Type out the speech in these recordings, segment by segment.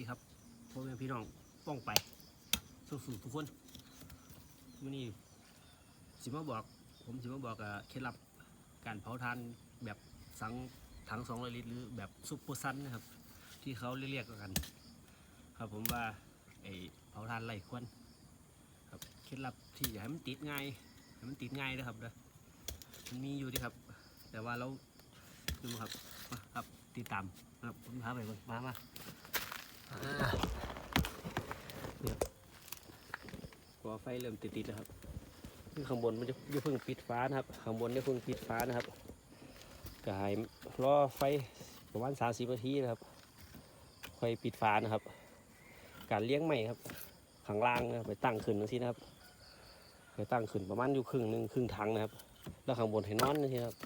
ดีครับพ่อแม่พี่น้องป้องไปสู้ๆทุกคนวันนี้สิมาบอก ผมสิมาบอกเคล็ดลับการเผาทานแบบสังถัง200ลิตรหรือแบบซุปเปอร์ซันนะครับ ที่เขาเรียกกัน ครับผมว่าไอเผาทานไรควันครับเคล็ดลับที่อยากให้มันติดง่ายให้มันติดง่ายนะครับเด้อมันมีอยู่ดีครับ แต่ว่าเราดูครับมาครับติดตามนะครับผมพาไปก่อนมามา เดี๋ยวกอไฟเริ่มติดๆแล้วครับซึ่งข้างบนมันจะยเพิ่งปิดฟ้านะครับ ข้างบนอย่าเพิ่งปิดฟ้านะครับกายรอไฟประมาณ30นาทีนะครับ ค่อยปิดฟ้านะครับ การเลี้ยงใหม่ครับ ข้างล่างนะไปตั้งขึ้นตรงที่นะครับ ไปตั้งขึ้นประมาณอยู่ครึ่งหนึ่งครึ่งถังนะครับ แล้วข้างบนให้นอนนะครับ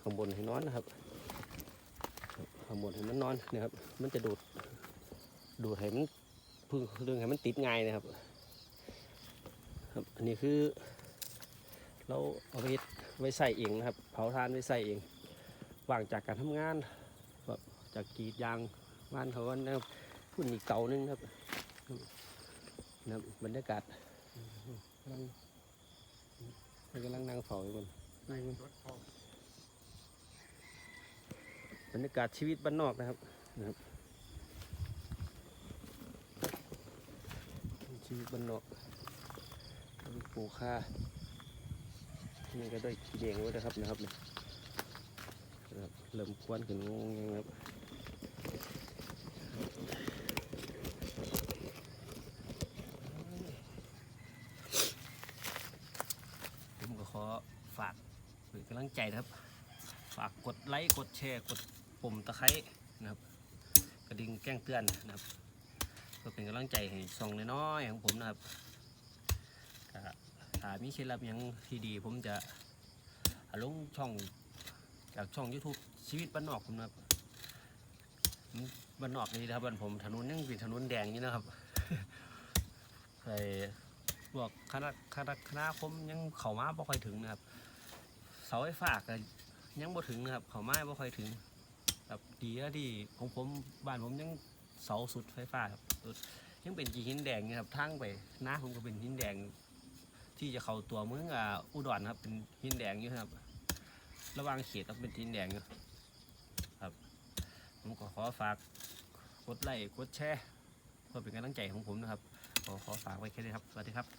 ข้างบนให้นอนนะครับข้างบนให้มันนอนนะครับ มันจะดูด ดูดให้มันพึ่งเรื่องให้มันติดง่ายนะครับ ครับ อันนี้คือ เราเอาไปเฮ็ดไว้ใส่เองนะครับ เผาทานไว้ใส่เองว่างจากการทำงานแบบจากกรีดยางบ้านเขาก็นะครับพุ่นอีกเตาหนึงครับนะครับบรรยากาศกำลังมันกำลังนั่งเผาอยู่บนบรรยากาศชีวิตบ้านนอกนะครับนะครับ ชีวิตบ้านนอกปลูกข้านี่ก็ได้เลี้ยงไว้นะครับนะครับนี่นะครับเริ่มควนขึ้นงงครับผมก็ขอฝากเป็นกำลังใจนะครับ ฝากกดไลค์ กดแชร์ กดปุ่มตะไคร้นะครับ กระดิ่งแจ้งเตือนนะครับ พื่อเป็นกำลังใจให้ส่องน้อยๆของผมนะครับถ้ามีเคล็ดลับยังที่ดี ผมจะลงช่องจากช่อง YouTube ชีวิตบ้านนอกผมนะครับบ้านนอกนี่นะครับบ้านผมถนนยังเป็นถนนแดงอยู่นะครับไอ้พวกคณะคณะคณะคมยังเข้ามาบ่ค่อยถึงนะครับเสาไฟฟ้าก็ยังบ่ถึงนะครับเข่าม้บ่ค่อยถึงแบบดีแล้วที่ของผมบ้านผมยัง เสาสุดไฟฟ้าครับยังเป็นกีหินแดงนะครับทางไปหน้าผมก็เป็นหินแดง ที่จะเข้าตัวเมืองอุดรครับ เป็นหินแดงอยู่ครับ ระวังเขตครับเป็นหินแดงอยู่ครับ ผมก็ขอฝากกดไลค์กดแชร์เพื่อเป็นกำลังใจของผมนะครับขอขอฝากไว้แค่นี้ครับ สวัสดีครับ